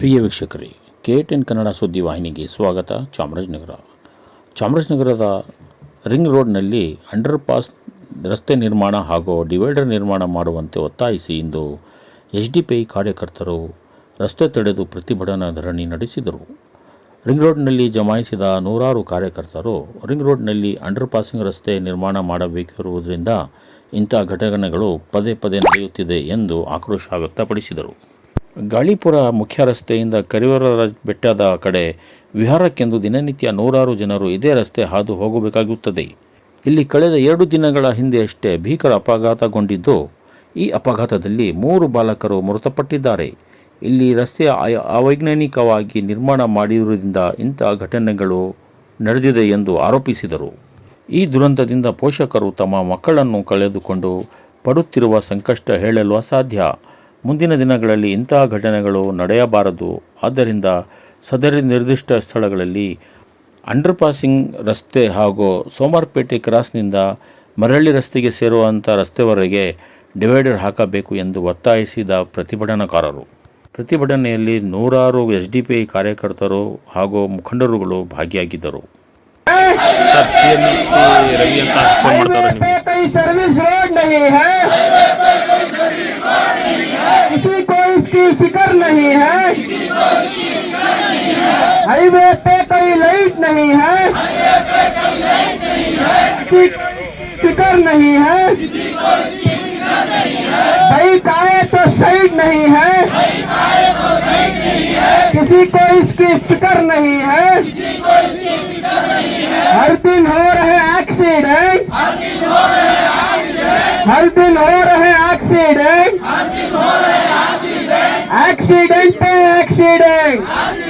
ಪ್ರಿಯ ವೀಕ್ಷಕರೇ, K ten Kannada ಸುದ್ದಿ ವಾಹಿನಿಗೆ ಸ್ವಾಗತ. ಚಾಮರಾಜನಗರ. ಚಾಮರಾಜನಗರದ ರಿಂಗ್ ರೋಡ್ನಲ್ಲಿ ಅಂಡರ್ ಪಾಸ್ ರಸ್ತೆ ನಿರ್ಮಾಣ ಹಾಗೂ ಡಿವೈಡರ್ ನಿರ್ಮಾಣ ಮಾಡುವಂತೆ ಒತ್ತಾಯಿಸಿ ಇಂದು ಎಚ್ ಡಿ ಪಿ ಐ ಕಾರ್ಯಕರ್ತರು ರಸ್ತೆ ತಡೆದು ಪ್ರತಿಭಟನಾ ಧರಣಿ ನಡೆಸಿದರು. ರಿಂಗ್ ರೋಡ್ನಲ್ಲಿ ಜಮಾಯಿಸಿದ ನೂರಾರು ಕಾರ್ಯಕರ್ತರು ರಿಂಗ್ ರೋಡ್ನಲ್ಲಿ ಅಂಡರ್ ಪಾಸಿಂಗ್ ರಸ್ತೆ ನಿರ್ಮಾಣ ಮಾಡಬೇಕಿರುವುದರಿಂದ ಇಂಥ ಘಟನೆಗಳು ಪದೇ ಪದೇ ನಡೆಯುತ್ತಿದೆ ಎಂದು ಆಕ್ರೋಶ ವ್ಯಕ್ತಪಡಿಸಿದರು. ಗಾಳಿಪುರ ಮುಖ್ಯ ರಸ್ತೆಯಿಂದ ಕರಿವರ ಬೆಟ್ಟದ ಕಡೆ ವಿಹಾರಕ್ಕೆಂದು ದಿನನಿತ್ಯ ನೂರಾರು ಜನರು ಇದೇ ರಸ್ತೆ ಹಾದು ಹೋಗಬೇಕಾಗುತ್ತದೆ ಇಲ್ಲಿ ಕಳೆದ ಎರಡು ದಿನಗಳ ಹಿಂದೆಯಷ್ಟೇ ಭೀಕರ ಅಪಘಾತಗೊಂಡಿದ್ದು, ಈ ಅಪಘಾತದಲ್ಲಿ ಮೂರು ಬಾಲಕರು ಮೃತಪಟ್ಟಿದ್ದಾರೆ. ಇಲ್ಲಿ ರಸ್ತೆಯ ಅವೈಜ್ಞಾನಿಕವಾಗಿ ನಿರ್ಮಾಣ ಮಾಡಿರುವುದರಿಂದ ಇಂಥ ಘಟನೆಗಳು ನಡೆದಿದೆ ಎಂದು ಆರೋಪಿಸಿದರು. ಈ ದುರಂತದಿಂದ ಪೋಷಕರು ತಮ್ಮ ಮಕ್ಕಳನ್ನು ಕಳೆದುಕೊಂಡು ಪಡುತ್ತಿರುವ ಸಂಕಷ್ಟ ಹೇಳಲು ಅಸಾಧ್ಯ. ಮುಂದಿನ ದಿನಗಳಲ್ಲಿ ಇಂತಹ ಘಟನೆಗಳು ನಡೆಯಬಾರದು ಆದ್ದರಿಂದ ಸದರಿ ನಿರ್ದಿಷ್ಟ ಸ್ಥಳಗಳಲ್ಲಿ ಅಂಡರ್ ಪಾಸಿಂಗ್ ರಸ್ತೆ ಹಾಗೂ ಸೋಮಾರ್ಪೇಟೆ ಕ್ರಾಸ್ನಿಂದ ಮರಳಿ ರಸ್ತೆಗೆ ಸೇರುವಂಥ ರಸ್ತೆವರೆಗೆ ಡಿವೈಡರ್ ಹಾಕಬೇಕು ಎಂದು ಒತ್ತಾಯಿಸಿದ ಪ್ರತಿಭಟನಾಕಾರರು ಪ್ರತಿಭಟನೆಯಲ್ಲಿ ನೂರಾರು ಎಸ್ ಡಿ ಪಿ ಐ ಕಾರ್ಯಕರ್ತರು ಹಾಗೂ ಮುಖಂಡರುಗಳು ಭಾಗಿಯಾಗಿದ್ದರು ಸರ್ ಸಿ हाईवे पे कोई लाइट नहीं है। किसी फ़िक्र नहीं है। बाइक आए तो साइड नहीं है। किसी को इसकी फ़िक्र नहीं है। हर दिन हो रहे एक्सीडेंट हर दिन हो रहे एक्सीडेंट एक्सीडेंट पे एक्सीडेंट